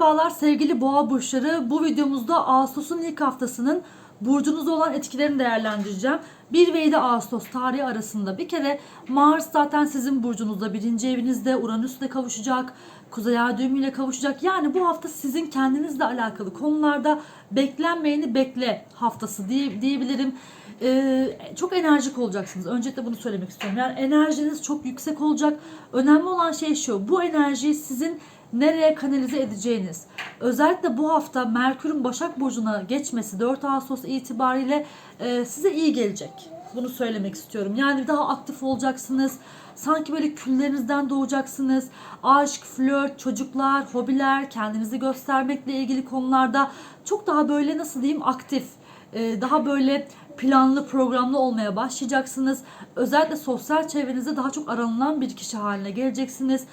Merhabalar sevgili boğa burçları. Bu videomuzda Ağustos'un ilk haftasının burcunuzda olan etkilerini değerlendireceğim. 1 ve 7 Ağustos tarihi arasında bir kere Mars zaten sizin burcunuzda birinci evinizde Uranüs'le kavuşacak. Kuzey ay düğümüyle kavuşacak. Yani bu hafta sizin kendinizle alakalı konularda beklenmeyeni bekle haftası diye, diyebilirim. Ee, çok enerjik olacaksınız. Öncelikle bunu söylemek istiyorum. Yani enerjiniz çok yüksek olacak. Önemli olan şey şu. Bu enerjiyi sizin nereye kanalize edeceğiniz. Özellikle bu hafta Merkür'ün Başak Burcu'na geçmesi 4 Ağustos itibariyle e, size iyi gelecek. Bunu söylemek istiyorum. Yani daha aktif olacaksınız. Sanki böyle küllerinizden doğacaksınız. Aşk, flört, çocuklar, hobiler, kendinizi göstermekle ilgili konularda çok daha böyle nasıl diyeyim aktif, daha böyle planlı programlı olmaya başlayacaksınız. Özellikle sosyal çevrenizde daha çok aranılan bir kişi haline geleceksiniz.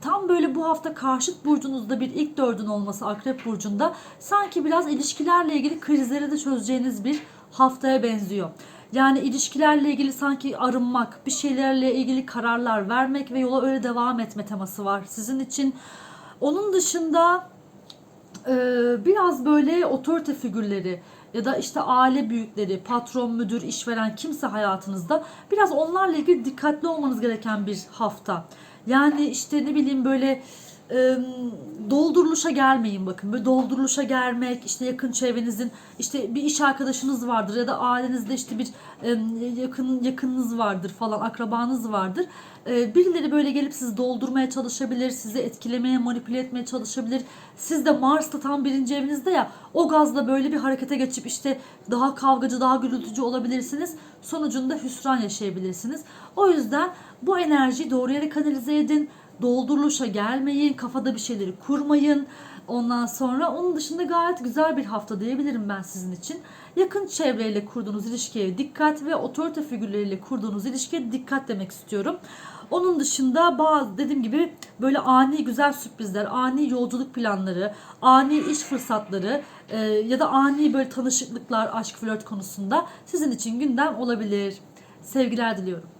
Tam böyle bu hafta karşıt burcunuzda bir ilk dördün olması Akrep Burcu'nda sanki biraz ilişkilerle ilgili krizleri de çözeceğiniz bir haftaya benziyor. Yani ilişkilerle ilgili sanki arınmak, bir şeylerle ilgili kararlar vermek ve yola öyle devam etme teması var sizin için. Onun dışında e, biraz böyle otorite figürleri ya da işte aile büyükleri, patron, müdür, işveren kimse hayatınızda biraz onlarla ilgili dikkatli olmanız gereken bir hafta. Yani işte ne bileyim böyle e, dolduruluşa gelmeyin bakın. Böyle dolduruluşa gelmek, işte yakın çevrenizin, işte bir iş arkadaşınız vardır ya da ailenizde işte bir e, yakın yakınınız vardır falan, akrabanız vardır. E, birileri böyle gelip sizi doldurmaya çalışabilir, sizi etkilemeye, manipüle etmeye çalışabilir. Siz de Mars'ta tam birinci evinizde ya, o gazla böyle bir harekete geçip işte daha kavgacı, daha gürültücü olabilirsiniz. Sonucunda hüsran yaşayabilirsiniz. O yüzden bu enerjiyi doğru yere kanalize edin dolduruluşa gelmeyin, kafada bir şeyleri kurmayın. Ondan sonra onun dışında gayet güzel bir hafta diyebilirim ben sizin için. Yakın çevreyle kurduğunuz ilişkiye dikkat ve otorite figürleriyle kurduğunuz ilişkiye dikkat demek istiyorum. Onun dışında bazı dediğim gibi böyle ani güzel sürprizler, ani yolculuk planları, ani iş fırsatları e, ya da ani böyle tanışıklıklar aşk flört konusunda sizin için gündem olabilir. Sevgiler diliyorum.